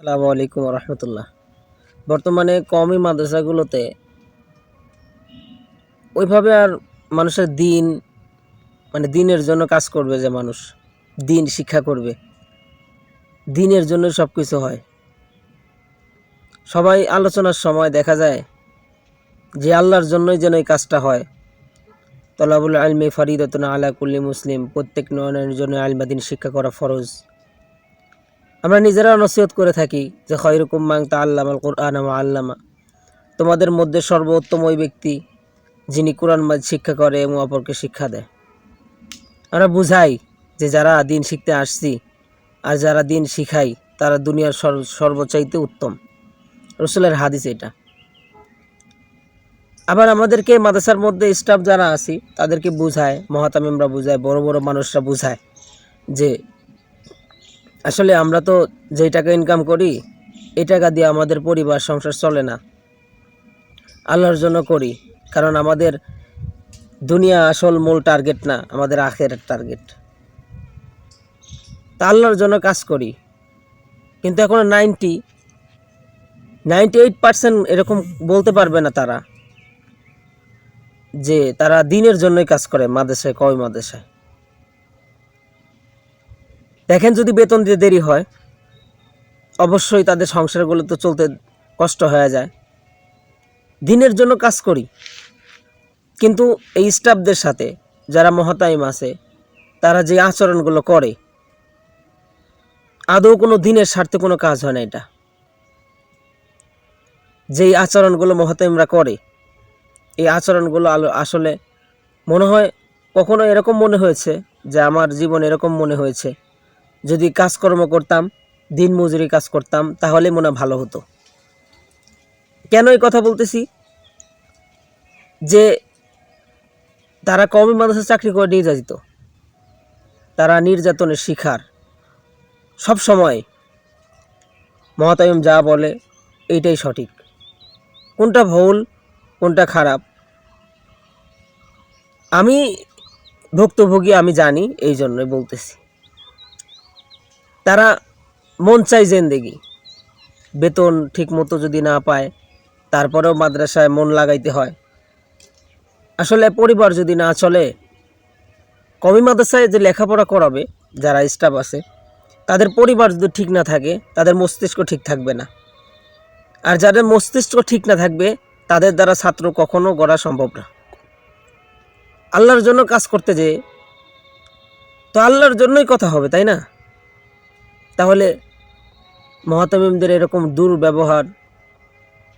আসসালামু আলাইকুম রহমতুল্লাহ। বর্তমানে কমই মাদ্রাসাগুলোতে ওইভাবে আর মানুষের দিন মানে দিনের জন্য কাজ করবে যে মানুষ, দিন শিক্ষা করবে। দিনের জন্য সব কিছু হয়। সবাই আলোচনার সময় দেখা যায় যে আল্লাহর জন্যই যেন এই কাজটা হয়। তলাবুল আলমে ফরিদতন আলা কুল্লি মুসলিম, প্রত্যেক নয়নের জন্য আলমাদিন শিক্ষা করা ফরজ। আমরা নিজেরা নসিহত করে থাকি যে খয়রুকুম মাং তা আল্লামাল কোরআন আল্লামা। তোমাদের মধ্যে সর্বোত্তম ওই ব্যক্তি যিনি কোরআন মাজ শিক্ষা করে এবং অপরকে শিক্ষা দেয়। আমরা বুঝাই যে যারা দিন শিখতে আসছি আর যারা দিন শিখাই, তারা দুনিয়ার সর- সর্বচাইতে উত্তম। রসুলের হাদিস এটা। আবার আমাদেরকে মাদ্রাসার মধ্যে স্টাফ যারা আছি, তাদেরকে বুঝায়, মহাতামিমরা বুঝায়, বড় বড় মানুষরা বুঝায় যে আসলে আমরা তো যেই টাকা ইনকাম করি, এই টাকা দিয়ে আমাদের পরিবার, সংসার চলে না। আল্লাহর জন্য করি, কারণ আমাদের দুনিয়া আসল মূল টার্গেট না, আমাদের আখের টার্গেট তা আল্লাহর জন্য কাজ করি, কিন্তু এখন নাইনটি নাইনটি এইট পার্সেন্ট এরকম বলতে পারবে না তারা, যে তারা দিনের জন্যই কাজ করে, মাদ্রাসায় কয় মাদ্রাসায়। দেখেন যদি বেতন দিতে দেরি হয়, অবশ্যই তাদের সংসারগুলো তো চলতে কষ্ট হয়ে যায়। দিনের জন্য কাজ করি। কিন্তু এই স্টাফদের সাথে যারা মহতাইম আছে, তারা যে আচরণগুলো করে, আদৌ কোনো দিনের স্বার্থে কোনো কাজ হয় না এটা। যেই আচরণগুলো মহাতাইমরা করে, এই আচরণগুলো আসলে মনে হয় কখনো এরকম মনে হয়েছে যে আমার জীবন এরকম মনে হয়েছে। যদি কাজকর্ম করতাম, দিন মজুরি কাজ করতাম, তাহলে মনে ভালো হতো। কেন এই কথা বলতেছি? যে তারা কমই মানুষের চাকরি করে নির্যাতিত। তারা নির্যাতনের শিকার। সব সময় মহাতায়ম যা বলে, এইটাই সঠিক। কোনটা ভুল, কোনটা খারাপ, আমি ভুক্তভোগী, আমি জানি, এই জন্যই বলতেছি। তারা মন চাই জেন্দেগি। বেতন ঠিকমতো যদি না পায়, তারপরেও মাদ্রাসায় মন লাগাইতে হয়। আসলে পরিবার যদি না চলে, কমি মাদ্রাসায় যে লেখাপড়া করাবে, যারা স্টাফ আছে, তাদের পরিবার যদি ঠিক না থাকে, তাদের মস্তিষ্ক ঠিক থাকবে না। আর যাদের মস্তিষ্ক ঠিক না থাকবে, তাদের দ্বারা ছাত্র কখনো গড়া সম্ভব না। আল্লাহর জন্য কাজ করতে যে তো আল্লাহর জন্যই কথা হবে, তাই না? তাহলে মহাতামিমদের এরকম দুর্ব্যবহার,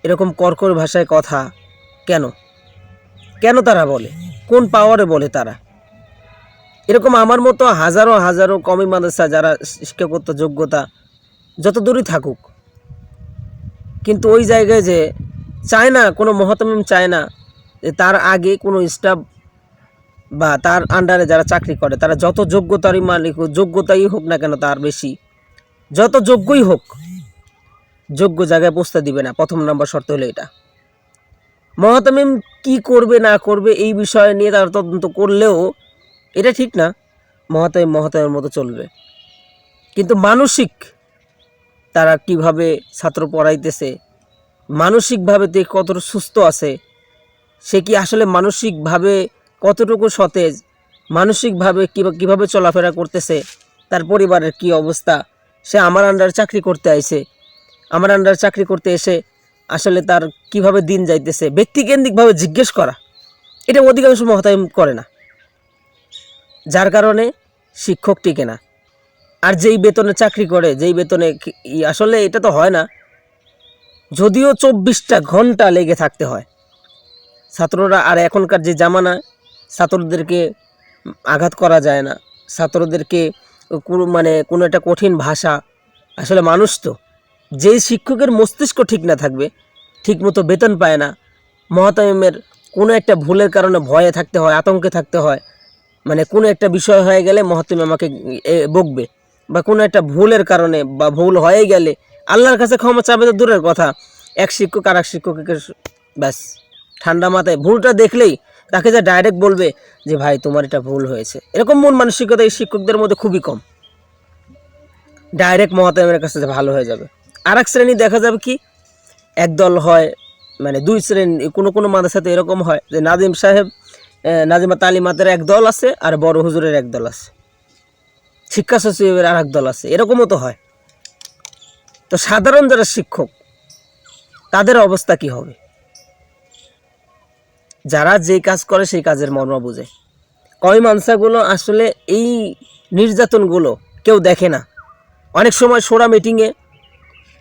এরকম কর্কর ভাষায় কথা কেন? কেন তারা বলে? কোন পাওয়ারে বলে তারা? এরকম আমার মতো হাজারো হাজারো কমি মাদ্রাসা যারা শিক্ষকত্ব যোগ্যতা যত দূরই থাকুক, কিন্তু ওই জায়গায় যে চায় না, কোনো মহাতামিম চায় না যে তার আগে কোনো স্টাফ বা তার আন্ডারে যারা চাকরি করে, তারা যত যোগ্যতারই মালিক যোগ্যতাই হোক না কেন তার বেশি। যত যোগ্যই হোক, যোগ্য জায়গায় বসতে দিবে না। প্রথম নম্বর শর্ত হলো এটা। মহাতামিম কি করবে, না করবে, এই বিষয় নিয়ে তারা তদন্ত করলেও এটা ঠিক না। মহাতামিম মহাতামের মতো চলবে। কিন্তু মানসিক তারা কীভাবে ছাত্র পড়াইতেছে, মানসিকভাবে তে কতটা সুস্থ আছে, সে কি আসলে মানসিকভাবে কতটুকু সতেজ, মানসিকভাবে কিভা- কীভাবে চলাফেরা করতেছে, তার পরিবারের কি অবস্থা সে আমার আন্ডারে চাকরি করতে আইসে আমার আন্ডারে চাকরি করতে এসে আসলে তার কীভাবে দিন যাইতেছে, ব্যক্তিকেন্দ্রিকভাবে জিজ্ঞেস করা, এটা অধিকাংশ মহতায়ম করে না। যার কারণে শিক্ষক টিকে না। আর যেই বেতনে চাকরি করে, যেই বেতনে আসলে এটা তো হয় না। যদিও চব্বিশটা ঘণ্টা লেগে থাকতে হয়। ছাত্ররা আর এখনকার যে জামানা, ছাত্রদেরকে আঘাত করা যায় না। ছাত্রদেরকে মানে কোনো একটা কঠিন ভাষা। আসলে মানুষ তো। যেই শিক্ষকের মস্তিষ্ক ঠিক না থাকবে, ঠিকমতো বেতন পায় না, মহাতামিমের কোনো একটা ভুলের কারণে ভয়ে থাকতে হয়, আতঙ্কে থাকতে হয় মানে কোনো একটা বিষয় হয়ে গেলে মহাতিম আমাকে বকবে বা কোনো একটা ভুলের কারণে বা ভুল হয়ে গেলে আল্লাহর কাছে ক্ষমা চাবে তো দূরের কথা। এক শিক্ষক আর এক শিক্ষককে ব্যাস। ঠান্ডা মাথায়। ভুলটা দেখলেই তাকে যা ডাইরেক্ট বলবে যে, ভাই, তোমার এটা ভুল হয়েছে। এরকম মন মানসিকতা এই শিক্ষকদের মধ্যে খুবই কম। ডাইরেক্ট মহাতামের কাছে ভালো হয়ে যাবে। আর এক শ্রেণি দেখা যাবে কি? একদল হয় মানে দুই শ্রেণি, কোনো কোনো মাদ্রাসাতে এরকম হয় যে, নাজিম সাহেব নাজিমা তালিমাতের এক দল আছে আর বড় হুজুরের এক দল আছে। শিক্ষা সচিবের আর এক দল আছে, এরকমও তো হয়। তো সাধারণ যারা শিক্ষক, তাদের অবস্থা কি হবে? যারা যে কাজ করে সেই কাজের মর্ম বুঝে। কয় মানসাগুলো আসলে এই নির্যাতনগুলো কেউ দেখে না। অনেক সময় সোরা মিটিংয়ে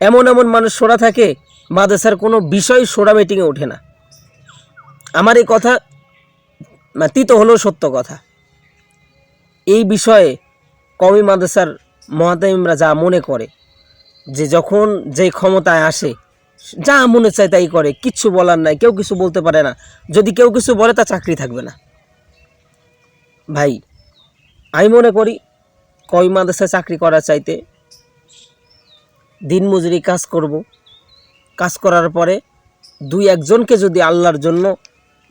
এমন এমন মানুষ সোরা থাকে, মাদ্রাসার কোনো বিষয় সোরা মিটিংয়ে ওঠে না। আমার এই কথা তিত হলেও সত্য কথা। এই বিষয়ে কমি মাদ্রাসার মহাতামিমরা যা মনে করে, যে যখন যে ক্ষমতায় আসে যা মনে চায় তাই করে, কিচ্ছু বলার নাই, কেউ কিছু বলতে পারে না। যদি কেউ কিছু বলে তা চাকরি থাকবে না। ভাই, আমি মনে করি, কই মাদ্রাসায় চাকরি করার চাইতে দিন মজুরি কাজ করব। কাজ করার পরে দুই একজনকে যদি আল্লাহর জন্য,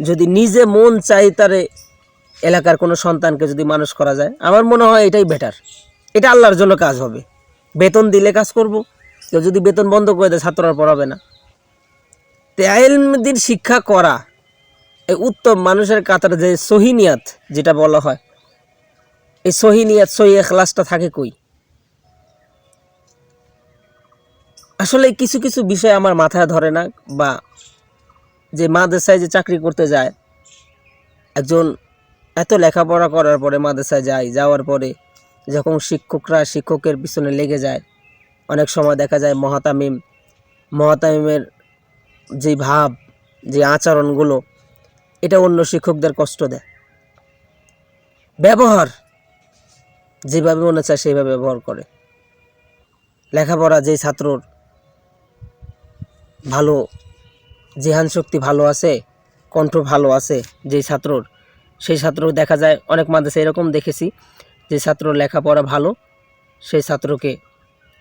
যদি নিজে মন চাই তারে এলাকার কোনো সন্তানকে যদি মানুষ করা যায়, আমার মনে হয় এটাই বেটার এটা আল্লাহর জন্য কাজ হবে। বেতন দিলে কাজ করব কেউ যদি বেতন বন্ধ করে দেয়, ছাত্ররা পড়াবে না। তো শিক্ষা করা, এই উত্তম মানুষের কাতার যে সহিনিয়াত, যেটা বলা হয়, এই সহিনিয়াত, সহি এখলাসটা থাকে কই? আসলে কিছু কিছু বিষয় আমার মাথায় ধরে না, বা যে মাদ্রাসায় যে চাকরি করতে যায়, একজন এত লেখাপড়া করার পরে মাদ্রাসায় যায়, যাওয়ার পরে যখন শিক্ষকরা শিক্ষকের পিছনে লেগে যায় অনেক সময় দেখা যায় মহাতামিম, মহাতামিমের যে ভাব যে আচরণগুলো, এটা অন্য শিক্ষকদের কষ্ট দেয়। ব্যবহার, যেভাবে মনে চায় সেইভাবে ব্যবহার করে। লেখাপড়া যেই ছাত্রর ভালো জেহান শক্তি ভালো আছে, কণ্ঠ ভালো আছে যেই ছাত্রর, সেই ছাত্র দেখা যায়, অনেক মাদ্রাসা এরকম দেখেছি যে ছাত্র লেখাপড়া ভালো, সেই ছাত্রকে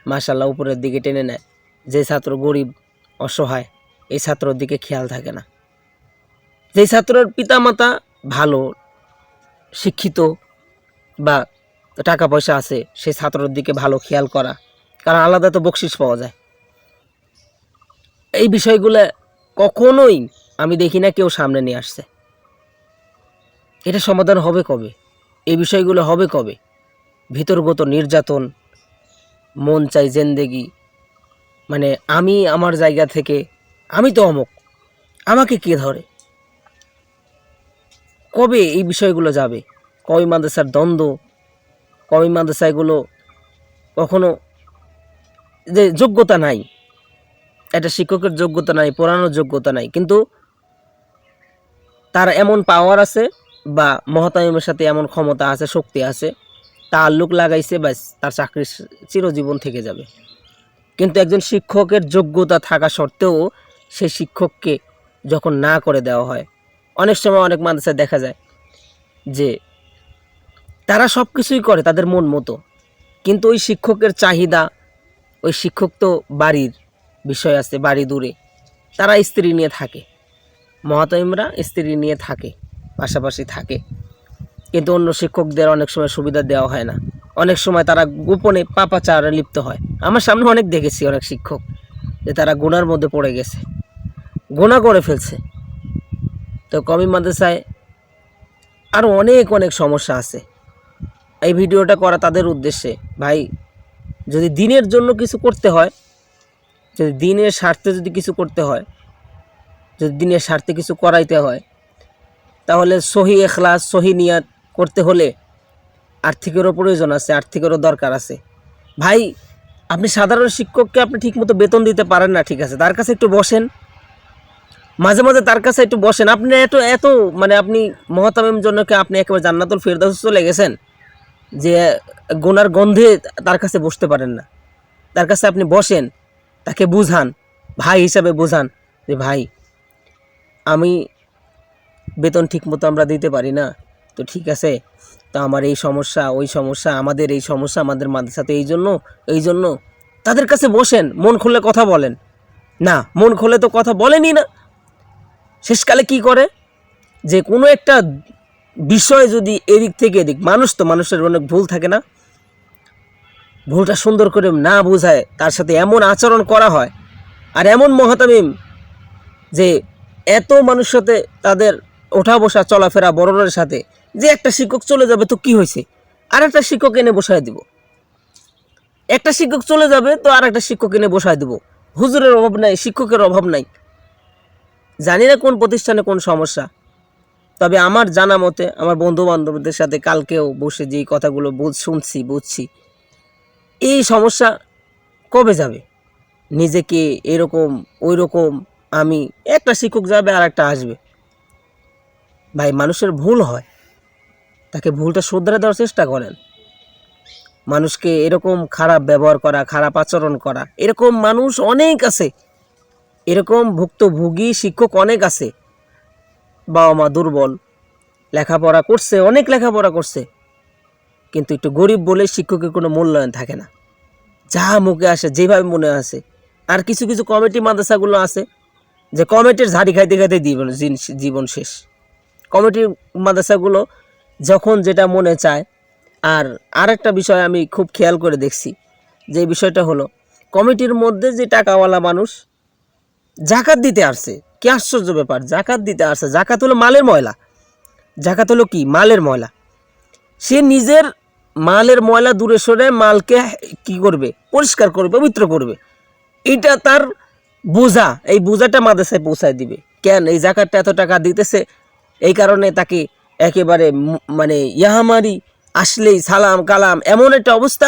মাশাল্লাহ উপরের দিকে টেনে নেয়। যে ছাত্র গরিব, অসহায়, এই ছাত্রর দিকে খেয়াল থাকে না। যেই ছাত্রর পিতামাতা ভালো, শিক্ষিত বা টাকা পয়সা আছে সেই ছাত্রর দিকে ভালো খেয়াল করা। কারণ আলাদা তো বকশিস পাওয়া যায়। এই বিষয়গুলো কখনোই আমি দেখি না কেউ সামনে নিয়ে আসছে। এটা সমাধান হবে কবে? এই বিষয়গুলো হবে কবে? ভিতরগত নির্যাতন মন চাই জেন্দেগি। মানে আমি আমার জায়গা থেকে, আমি তো অমুক, আমাকে কে ধরে? কবে এই বিষয়গুলো যাবে? কবি মাদ্রাসার দ্বন্দ্ব? কবি মাদ্রাসাগুলো কখনো যে যোগ্যতা নাই, একটা শিক্ষকের যোগ্যতা নাই, পড়ানোর যোগ্যতা নাই, কিন্তু তার এমন পাওয়ার আছে বা মহতামিমের সাথে এমন ক্ষমতা আছে, শক্তি আছে তার লোক লাগাইছে, ব্যাস, তার চাকরি চিরজীবন থেকে যাবে। কিন্তু একজন শিক্ষকের যোগ্যতা থাকা সত্ত্বেও সেই শিক্ষককে যখন না করে দেওয়া হয়, অনেক সময় অনেক মানুষের দেখা যায় যে তারা সব কিছুই করে তাদের মন মতো, কিন্তু ওই শিক্ষকের চাহিদা, ওই শিক্ষক তো বাড়ির বিষয় আছে, বাড়ি দূরে, তারা স্ত্রী নিয়ে থাকে। মহাতমিমরা স্ত্রী নিয়ে থাকে, পাশাপাশি থাকে। কিন্তু অন্য শিক্ষকদের অনেক সময় সুবিধা দেওয়া হয় না। অনেক সময় তারা গোপনে পাপাচারে লিপ্ত হয়। আমার সামনে অনেক দেখেছি অনেক শিক্ষক যে তারা গোনার মধ্যে পড়ে গেছে। গোনা করে ফেলছে। তো কমি মাদ্রাসায় আরও অনেক অনেক সমস্যা আছে। এই ভিডিওটা করা তাদের উদ্দেশ্যে। ভাই, যদি দিনের জন্য কিছু করতে হয়, যদি দিনের স্বার্থে যদি কিছু করতে হয়, যদি দিনের স্বার্থে কিছু করাইতে হয়, তাহলে সহি এখলাস, সহি নিয়াত করতে হলে আর্থিকেরও প্রয়োজন আছে, আর্থিকেরও দরকার আছে। ভাই, আপনি সাধারণ শিক্ষককে আপনি ঠিকমতো বেতন দিতে পারেন না, ঠিক আছে? তার কাছে একটু বসেন। মাঝে মাঝে তার কাছে একটু বসেন। আপনি এত এত মানে আপনি মহাতামের জন্য কি আপনি একেবারে জান্নাতুল ফেরদাউস চলে গেছেন যে গোনার গন্ধে তার কাছে বসতে পারেন না। তার কাছে আপনি বসেন, তাকে বুঝান, ভাই হিসাবে বুঝান যে, ভাই, আমি বেতন ঠিকমতো আমরা দিতে পারি না। তো ঠিক আছে। তো আমার এই সমস্যা, ওই সমস্যা, আমাদের এই সমস্যা, আমাদের মাদ্রাসাতে এই জন্য এই জন্য তাদের কাছে বসেন, মন খুলে কথা বলেন। না, মন খুলে তো কথা বলেনই না। শেষকালে কি করে? যে কোনো একটা বিষয় যদি এদিক থেকে এদিক, মানুষ তো মানুষের অনেক ভুল থাকে না। ভুলটা সুন্দর করে না বোঝায়, তার সাথে এমন আচরণ করা হয়। আর এমন মহাতামিম যে এত মানুষ সাথে তাদের ওঠা বসা চলাফেরা, বড়দের সাথে যে একটা শিক্ষক চলে যাবে তো কি হয়েছে? আর একটা শিক্ষক এনে বসায় দিব। একটা শিক্ষক চলে যাবে তো আর একটা শিক্ষক এনে বসায় দিব। হুজুরের অভাব নাই, শিক্ষকের অভাব নাই। জানি না কোন প্রতিষ্ঠানে কোন সমস্যা। তবে আমার জানা মতে, আমার বন্ধু বান্ধবদের সাথে কালকেও বসে যেই কথাগুলো বুঝ- শুনছি, বুঝছি, এই সমস্যা কবে যাবে? নিজেকে এরকম ওই রকম আমি একটা শিক্ষক যাবে আর একটা আসবে। ভাই, মানুষের ভুল হয়। তাকে ভুলটা শুধরে দেওয়ার চেষ্টা করেন। মানুষকে এরকম খারাপ ব্যবহার করা, খারাপ আচরণ করা, এরকম মানুষ অনেক আছে। এরকম ভুক্তভোগী শিক্ষক অনেক আছে। বাবা মা দুর্বল, লেখাপড়া করছে, অনেক লেখাপড়া করছে। কিন্তু একটু গরিব বলে শিক্ষকের কোনো মূল্যায়ন থাকে না। যা মুখে আসে, যেভাবে মনে আসে। আর কিছু কিছু কমিটি মাদ্রাসাগুলো আছে, যে কমিটির ঝাড়ি খাইতে খাইতে জীবন জীবন শেষ। কমিটির মাদ্রাসাগুলো যখন যেটা মনে চায়। আর আরেকটা বিষয় আমি খুব খেয়াল করে দেখছি, যে বিষয়টা হলো, কমিটির মধ্যে যে টাকাওয়ালা মানুষ জাকাত দিতে আসছে, কি আশ্চর্য ব্যাপার, জাকাত দিতে আসছে। জাকাত হলো মালের ময়লা। জাকাত হলো কি? মালের ময়লা। সে নিজের মালের ময়লা দূরে সরে মালকে কি করবে? পরিষ্কার করবে, পবিত্র করবে। এটা তার বোঝা। এই বোঝাটা মাদ্রাসায় পৌঁছায় দিবে। কেন? এই জাকাতটা এত টাকা দিতেছে, এই কারণে তাকে একেবারে মানে ইয়াহামারি আসলেই সালাম, কালাম এমন একটা অবস্থা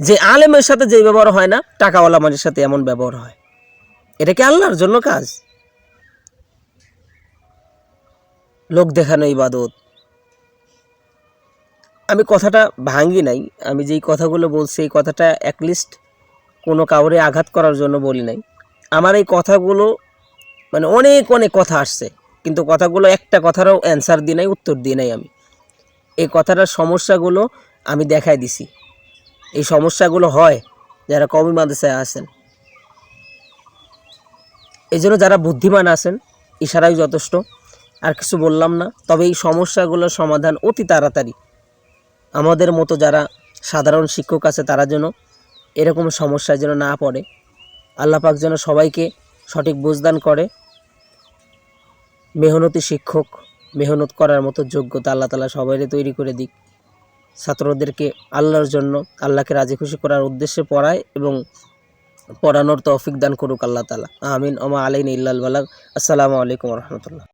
যে আলেমের সাথে যে ব্যবহার হয় না, টাকাওয়ালা মানুষের সাথে এমন ব্যবহার হয়। এটা কি আল্লাহর জন্য কাজ? লোক দেখানো ইবাদত। আমি কথাটা ভাঙি নাই, আমি যেই কথাগুলো বলছি এই কথাটা অ্যাটলিস্ট কোনো কাউরে আঘাত করার জন্য বলি নাই। আমার এই কথাগুলো মানে অনেক অনেক কথা আসছে। কিন্তু কথাগুলো একটা কথারও অ্যান্সার দিই নাই, উত্তর দিই নাই আমি। এই কথাটার সমস্যাগুলো আমি দেখাই দিছি। এই সমস্যাগুলো হয় যারা কমি মাদ্রাসায় আছেন। এই জন্য যারা বুদ্ধিমান আছেন, ইশারাই যথেষ্ট। আর কিছু বললাম না, তবে এই সমস্যাগুলোর সমাধান অতি তাড়াতাড়ি। আমাদের মতো যারা সাধারণ শিক্ষক আছে, তারা যেন এরকম সমস্যায় যেন না পড়ে। আল্লাহ পাক যেন সবাইকে সঠিক বুঝদান করে। মেহনতি শিক্ষক, মেহনত করার মতো যোগ্যতা আল্লাহ তালা সবাইকে তৈরি করে দিক। ছাত্রদেরকে আল্লাহর জন্য আল্লাহকে রাজি খুশি করার উদ্দেশ্যে পড়ায় এবং পড়ানোর তৌফিক দান করুক আল্লাহ তালা। আমিন। ওমা আলাইন ইল্লাল বালাগ। আসসালামু আলাইকুম রহমতুল্লাহ।